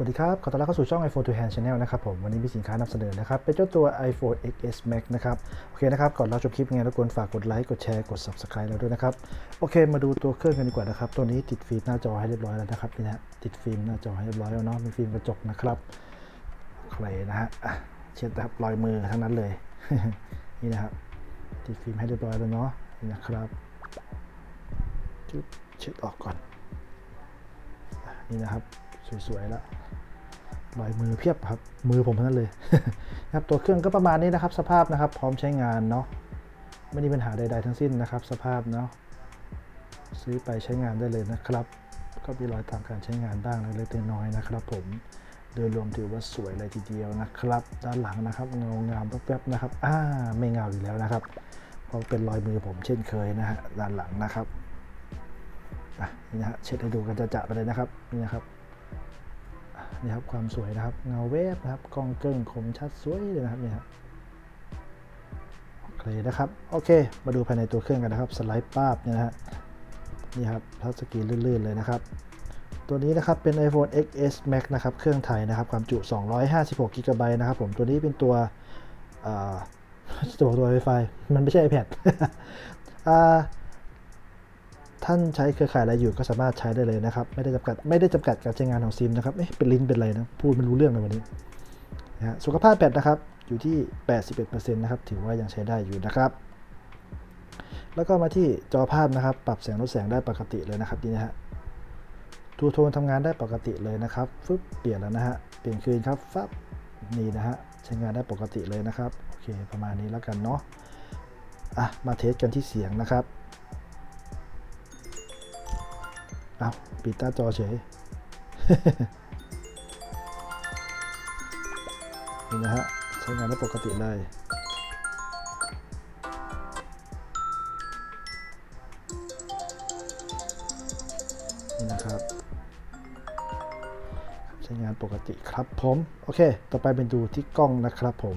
วัสดีครับ ขอต้อนรับเข้าสู่ช่อง iPhone to Hand Channel นะครับผม วันนี้มีสินค้านำเสนอนะครับ เป็นเจ้าตัว iPhone XS Max นะครับ โอเคนะครับ ก่อนเราจบคลิปยังไงรบกวนฝากกดไลค์ กดแชร์ กด Subscribe เราด้วยนะครับ โอเค มาดูตัวเครื่องกันดีกว่านะครับ ตัวนี้ติดฟิล์มหน้าจอให้เรียบร้อยแล้วนะครับนี่นะติดฟิล์มหน้าจอให้เรียบร้อยแล้วเนาะ มีฟิล์มกระจกนะครับใครนะฮะเช็ดนะครับรอยมือทั้งนั้นเลย นี่นะครับ ติดฟิล์มให้เรียบร้อยแล้วเนาะ นี่นะครับจุ๊บเช็ดออกก่อน นี่นะครับ สวยๆแล้ว รอยมือเพียบครับ มือผมนั้นเลยครับตัวเครื่องก็ประมาณนี้นะครับ สภาพนะครับ พร้อมใช้งานเนาะไม่มีปัญหาใด ๆ ทั้งสิ้นนะครับ สภาพเนาะซื้อไปใช้งานได้เลยนะครับ ก็มีรอยตามการใช้งานบ้างเล็กๆน้อยๆนะครับ ผมโดยรวมถือว่าสวยเลยทีเดียวนะครับ ด้านหลังนะครับเงางามแป๊บๆนะครับอ่าไม่เงาอยู่แล้วนะครับเพราะเป็นรอยมือผมเช่นเคยนะฮะด้านหลังนะครับอะนี่นะฮะเช็ดให้ดูกันจะๆไปเลยนะครับนี่นะครับ นี่ครับความสวยนะครับ เงาเวฟนะครับกองเกิ้งคมชัดสวยเลยนะครับนี่ครับโอเคนะครับโอเค มาดูภายในตัวเครื่องกันนะครับสไลด์ป้าบเนี่ยนะฮะนี่ครับทัชสกรีนลื่นๆเลยนะครับ ตัวนี้นะครับเป็น iPhone XS Max นะครับเครื่องไทยนะครับความจุ 256 g b นะครับผมตัวนี้เป็นตัวจะบอกตัว Wi-Fi มันไม่ใช่ iPad อ่า ท่านใช้เครือข่ายอะไรอยู่ก็สามารถใช้ได้เลยนะครับ ไม่ได้จำกัดไม่ได้จำกัดการใช้งานของซิมนะครับเอ๊ะเป็นลิ้นเป็นอะไรนะพูดไม่รู้เรื่องเลยวันนี้นะฮะสุขภาพแบตนะครับอยู่ที่ 81%นะครับถือว่ายังใช้ได้อยู่นะครับแล้วก็มาที่จอภาพนะครับ ปรับแสงลดแสงได้ปกติเลยนะครับนี่นะฮะทูโทนทำงานได้ปกติเลยนะครับฟึบเปลี่ยนแล้วนะฮะเปลี่ยนคืนครับฟับนี่นะฮะใช้งานได้ปกติเลยนะครับโอเคประมาณนี้แล้วกันเนาะอะมาเทสกันที่เสียงนะครับ เอาปิดหน้าจอเฉยนี่นะฮะใช้งานได้ปกติเลยนี่นะครับ ใช้งานปกติครับผม โอเค ต่อไปเป็นดูที่กล้องนะครับผม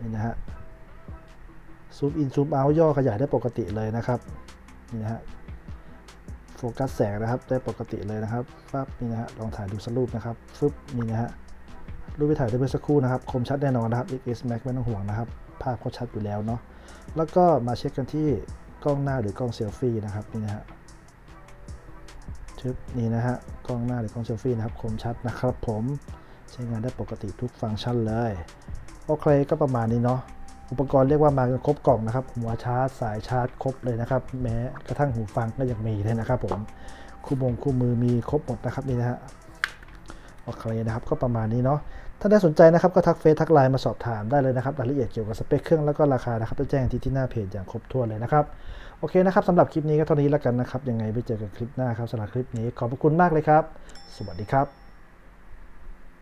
นี่นะฮะซูมอินซูมเอาย่อขยายได้ปกติเลยนะครับ นี่นะฮะ โฟกัสแสงนะครับ ได้ปกติเลยนะครับปั๊บนี่นะฮะลองถ่ายดูสักรูปนะครับฟึบนี่นะฮะรูปที่ถ่ายได้เมื่อสักครู่นะครับ คมชัดแน่นอนนะครับ xmax ไม่ต้องห่วงนะครับ ภาพเขาชัดอยู่แล้วเนาะแล้วก็มาเช็คกันที่กล้องหน้าหรือกล้องเซลฟี่นะครับนี่นะฮะชึบนี่นะฮะกล้องหน้าหรือกล้องเซลฟี่นะครับคมชัดนะครับผมใช้งานได้ปกติทุกฟังก์ชันเลย โอเคก็ประมาณนี้เนาะ อุปกรณ์เรียกว่ามาครบกล่องนะครับ หัวชาร์จสายชาร์จครบเลยนะครับ แม้กระทั่งหูฟังก็ยังมีเลยนะครับ ผมคู่มงคู่มือมีครบหมดนะครับนี่นะฮะโอเคนะครับก็ประมาณนี้เนาะถ้าได้สนใจนะครับก็ทักเฟซทักไลน์มาสอบถามได้เลยนะครับรายละเอียดเกี่ยวกับสเปคเครื่องแล้วก็ราคานะครับจะแจ้งที่ที่หน้าเพจอย่างครบถ้วนเลยนะครับโอเคนะครับสำหรับคลิปนี้ก็เท่านี้แล้วกันนะครับยังไงไปเจอกันคลิปหน้าครับสำหรับคลิปนี้ขอบพระคุณมากเลยครับ สวัสดีครับ